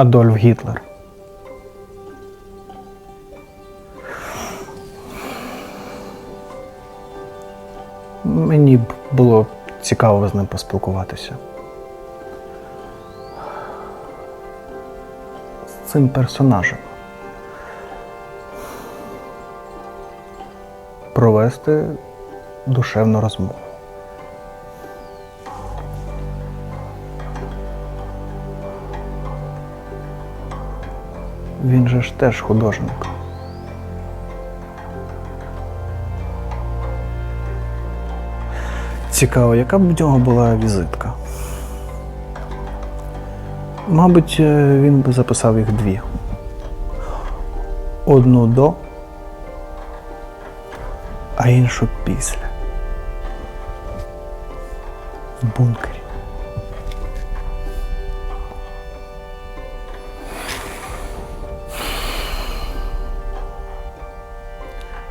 Адольф Гітлер. Мені б було цікаво з ним поспілкуватися. З цим персонажем. Провести душевну розмову. Він же ж теж художник. Цікаво, яка б в нього була візитка? Мабуть, е, він би записав їх дві. Одну до, а іншу після. В бункері.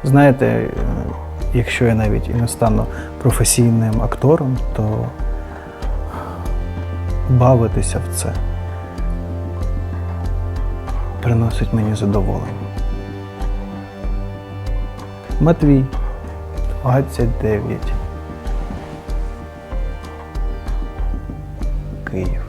Знаєте, е, якщо я навіть і не стану професійним актором, то бавитися в це приносить мені задоволення. Матвій, 29. Київ.